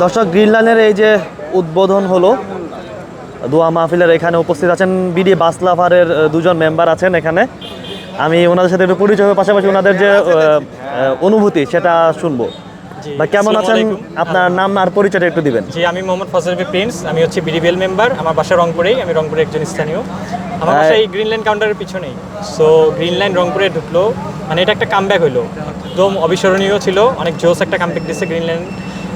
দর্শক গ্রিনল্যান্ডের এই যে উদ্বোধন হলো দোয়া মাহফিলের এখানে উপস্থিত আছেন বিডি বাস লাভারের আহ, দুজন মেম্বার আছেন এখানে। আমি ওনাদের সাথে একটু পরিচয় পাশাপাশি ওনাদের যে অনুভূতি সেটা শুনব। বা কেমন আছেন? আপনার নাম আর পরিচয়টা একটু দিবেন। জি আমি মোহাম্মদ ফজলবি প্রিন্স আমি হচ্ছে বিডিবিএল মেম্বার আমার বাসা রংপুরেই আমি রংপুরের একজন স্থানীয়। আমার বাসা এই গ্রিনল্যান্ড কাউন্টারের পিছনেই। সো গ্রিনল্যান্ড রংপুরে ঢুকলো মানে এটা একটা কামব্যাক হইল। একদম অবিস্মরণীয় ছিল অনেক জোস একটা কামব্যাক দিচ্ছে গ্রিনল্যান্ড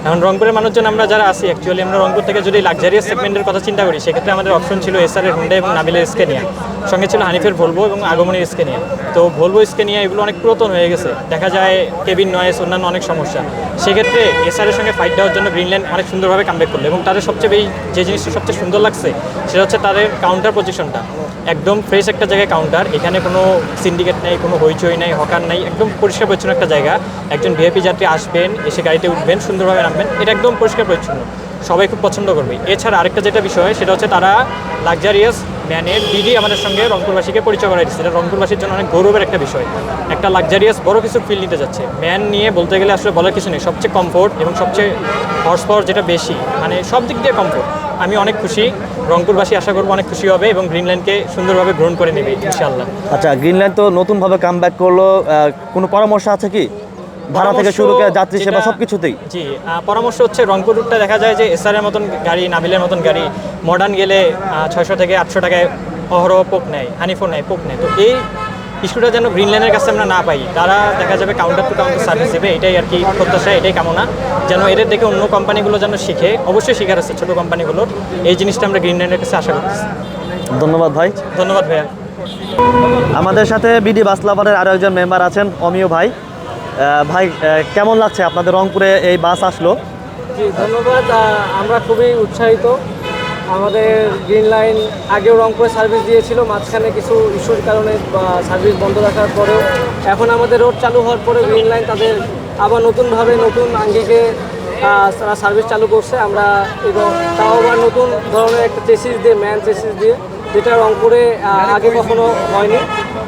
এখন রংপুরের মানুষজন আমরা যারা আসি অ্যাকচুয়ালি আমরা রংপুর থেকে যদি লাক্সারিয়াস সেগমেন্টের কথা চিন্তা করি, সেক্ষেত্রে আমাদের অপশন ছিল এসআরের হুন্ডা এবং নাবিলের স্কেনিয়া সঙ্গে ছিল হানিফের ভলভো এবং আগমনের স্কেনিয়া তো ভলভো স্কেনিয়া এগুলো অনেক পুরাতন হয়ে গেছে। দেখা যায় কেবিন নয়েস অন্যান্য অনেক সমস্যা। সেক্ষেত্রে এসআরের সঙ্গে ফাইট দেওয়ার জন্য গ্রিনল্যান্ড অনেক সুন্দরভাবে কামব্যাক করল এবং তাদের সবচেয়ে বেশি যে জিনিসটি সবচেয়ে সুন্দর লাগছে সেটা হচ্ছে তাদের কাউন্টার পজিশনটা একদম ফ্রেশ একটা জায়গায় কাউন্টার এখানে কোনো সিন্ডিকেট নেই, কোনো হইচই নাই, হকার নাই, একদম পরিষ্কার পরিচ্ছন্ন একটা জায়গা। একজন ভিআইপি যাত্রী আসবেন, এসে গাড়িতে উঠবেন, সুন্দরভাবে নামবেন, এটা একদম পরিষ্কার পরিচ্ছন্ন। সবাই খুব পছন্দ করবে। এছাড়া আরেকটা যেটা বিষয়, সেটা হচ্ছে তারা লাক্সারিয়াস ম্যানের দিদি আমাদের সঙ্গে রংপুরবাসীকে পরিচয় করাই দিচ্ছে। এটা রংপুরবাসীর জন্য অনেক গৌরবের একটা বিষয়। একটা লাক্সারিয়াস বড় কিছু ফিল নিতে যাচ্ছে। ম্যান নিয়ে বলতে গেলে আসলে বলার কিছু নেই। সবচেয়ে কমফোর্ট এবং সবচেয়ে হর্স পাওয়ার যেটা বেশি মানে সব দিক দিয়ে কমফোর্ট আমি অনেক খুশি। রংপুরবাসী আশা করব অনেক খুশি হবে এবং গ্রিনল্যান্ডকে সুন্দরভাবে গ্রহণ করে নেবে ইনশাল্লাহ আচ্ছা গ্রিনল্যান্ড তো নতুনভাবে কাম ব্যাক করল কোনো পরামর্শ আছে কি? ভাড়া থেকে শুরু করে যাত্রী সেবা সব কিছুতেই জি পরামর্শ হচ্ছে রংপুর রুটটা দেখা যায় যে এসআরের মতন গাড়ি নাবিলের মতন গাড়ি মডার্ন গেলে ছয়শো থেকে আটশো টাকায় অহরহ পোক নেয় হানিফোন নেয় পোক নেয়। তো এই ইস্যুটা যেন গ্রিনল্যান্ডের কাছে আমরা না পাই। তারা দেখা যাবে কাউন্টার টু কাউন্টার সার্ভিস দেবে এটাই আর কি প্রত্যাশা এটাই কামনা। যেন এদের দেখে অন্য কোম্পানিগুলো যেন শিখে অবশ্যই শিখার আছে ছোটো কোম্পানিগুলোর এই জিনিসটা আমরা গ্রিনল্যান্ডের কাছে আশা করতেছি। ধন্যবাদ ভাই। ধন্যবাদ ভাইয়া। আমাদের সাথে বিডি বাস লাভারের আরও একজন মেম্বার আছেন অমিয় ভাই। ভাই কেমন লাগছে আপনাদের রংপুরে এই বাস আসলো? জি ধন্যবাদ। আমরা খুবই উৎসাহিত। আমাদের গ্রিন লাইন আগেও রংপুরে সার্ভিস দিয়েছিল, মাঝখানে কিছু ইস্যুর কারণে সার্ভিস বন্ধ রাখার পরেও। এখন আমাদের রোড চালু হওয়ার পরে গ্রিন লাইন তাদের আবার নতুনভাবে নতুন আঙ্গিকে তারা সার্ভিস চালু করছে। আমরা এবং তাও আবার নতুন ধরনের একটা চেসিস দিয়ে ম্যান চেসিস দিয়ে, যেটা রংপুরে আগে কখনো হয়নি।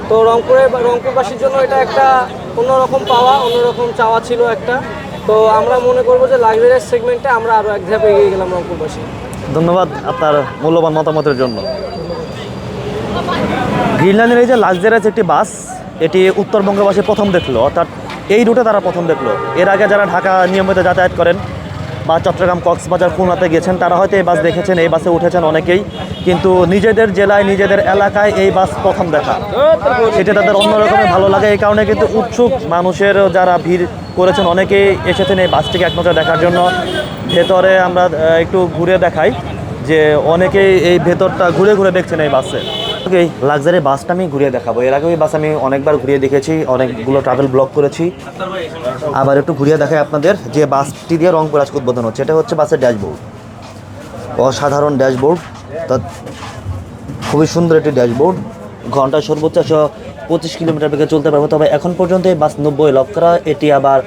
তো রংপুরে রংপুরবাসীর জন্য এটা একটা অন্যরকম পাওয়া, অন্যরকম চাওয়া ছিল একটা। তো আমরা মনে করব যে লাইব্রেরির সেগমেন্টে আমরা আরও এক ধাপ এগিয়ে গেলাম রংপুরবাসী। ধন্যবাদ আপনার মূল্যবান মতামতের জন্য। গ্রিনল্যান্ডের এই যে লাক্সারিয়াস একটি বাস, এটি উত্তরবঙ্গবাসী প্রথম দেখল, অর্থাৎ এই রুটে তারা প্রথম দেখল। এর আগে যারা ঢাকা নিয়মিত যাতায়াত করেন বা চট্টগ্রাম, কক্সবাজার, খুলনাতে গেছেন, তারা হয়তো এই বাস দেখেছেন, এই বাসে উঠেছেন অনেকেই। কিন্তু নিজেদের জেলায়, নিজেদের এলাকায় এই বাস প্রথম দেখা। সেটা তাদের অন্যরকমের ভালো লাগে, এই কারণে কিন্তু উৎসুক মানুষের যারা ভিড় করেছেন, অনেকেই এসেছেন এই বাসটিকে এক নজর দেখার জন্য। ভেতরে আমরা একটু ঘুরে দেখাই যে অনেকেই এই ভেতরটা ঘুরে ঘুরে দেখছেন এই বাসে। এই লাক্সারি বাসটা আমি ঘুরিয়ে দেখাবো। এর আগে ওই বাস আমি অনেকবার ঘুরিয়ে দেখেছি, অনেকগুলো ট্রাভেল ব্লগ করেছি। আবার একটু ঘুরিয়ে দেখাই আপনাদের যে বাসটি দিয়ে রংপুর আজকে উদ্বোধন হচ্ছে। এটা হচ্ছে বাসের ড্যাশবোর্ড। অসাধারণ ড্যাশবোর্ড। তা, খুবই সুন্দর একটি ড্যাশবোর্ড। ঘন্টায় সর্বোচ্চ পঁচিশ কিলোমিটার বেগে চলতে পারবে। তবে এখন পর্যন্ত এই বাস নব্বই লক করা এটি আবার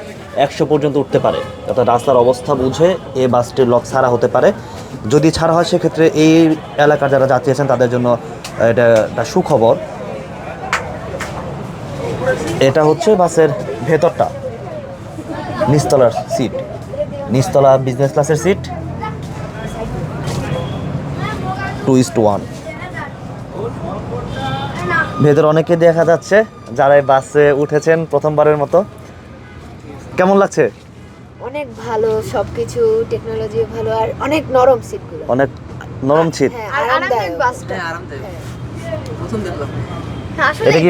একশো পর্যন্ত উঠতে পারে। অর্থাৎ রাস্তার অবস্থা বুঝে এই বাসটির লক ছাড়া হতে পারে। যদি ছাড়া হয়, সেক্ষেত্রে এই এলাকার যারা যাত্রী আছেন, তাদের জন্য এটা একটা সুখবর। এটা হচ্ছে বাসের ভেতরটা, নিচতলার সিট নিচতলা বিজনেস ক্লাসের সিট টু ইস্ট ওয়ান ভেতর অনেকে দেখা যাচ্ছে যারা এই বাসে উঠেছেন প্রথমবারের মতো। কেমন লাগছে? অনেক ভালো সবকিছু টেকনোলজি ভালো আর অনেক নরম সিটগুলো অনেক নরম সিট হ্যাঁ আর আরামদায়ক। আরামদায়ক প্রথম দেখলাম। হ্যাঁ, আসলে এটা কি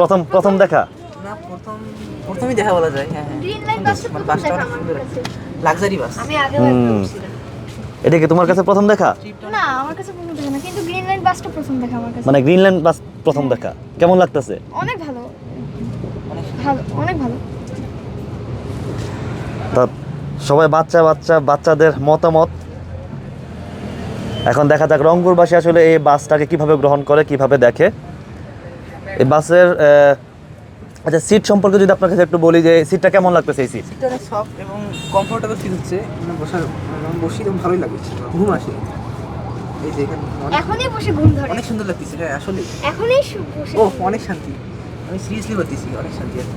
প্রথম প্রথম দেখা? না প্রথম প্রথমই দেখা বলা যায়। হ্যাঁ হ্যাঁ। গ্রিন লাইন বাসটা মানে লাক্সারি বাস। আমি হুম। এটা কি তোমার কাছে প্রথম দেখা? না আমার কাছে প্রথম দেখা না কিন্তু গ্রিন লাইন বাসটা প্রথম দেখা আমার কাছে। মানে গ্রিনল্যান্ড বাস প্রথম দেখা। কেমন লাগতেছে? অনেক ভালো। ভালো অনেক ভালো। তা সবাই বাচ্চা বাচ্চা বাচ্চাদের মতামত। এখন দেখা যাক রংপুরবাসী আসলে এই বাসটাকে কীভাবে গ্রহণ করে কীভাবে দেখে। এই বাসের আচ্ছা সিট সম্পর্কে যদি আপনার কাছে একটু বলি যে সিটটা কেমন লাগতেছে এই সিট অনেক সফট এবং কমফোর্টেবল ফিল হচ্ছে। মানে বসার মানে বসি তো ভালোই লাগছে। ঘুম আসে এই যে এখানে অনেক- এখনই বসে ঘুম ধরে। অনেক সুন্দর লাগতেছে হ্যাঁ আসলে এখনই বসে ও অনেক শান্তি। আমি সিরিয়াসলি বলতেছি অনেক শান্তি আছে।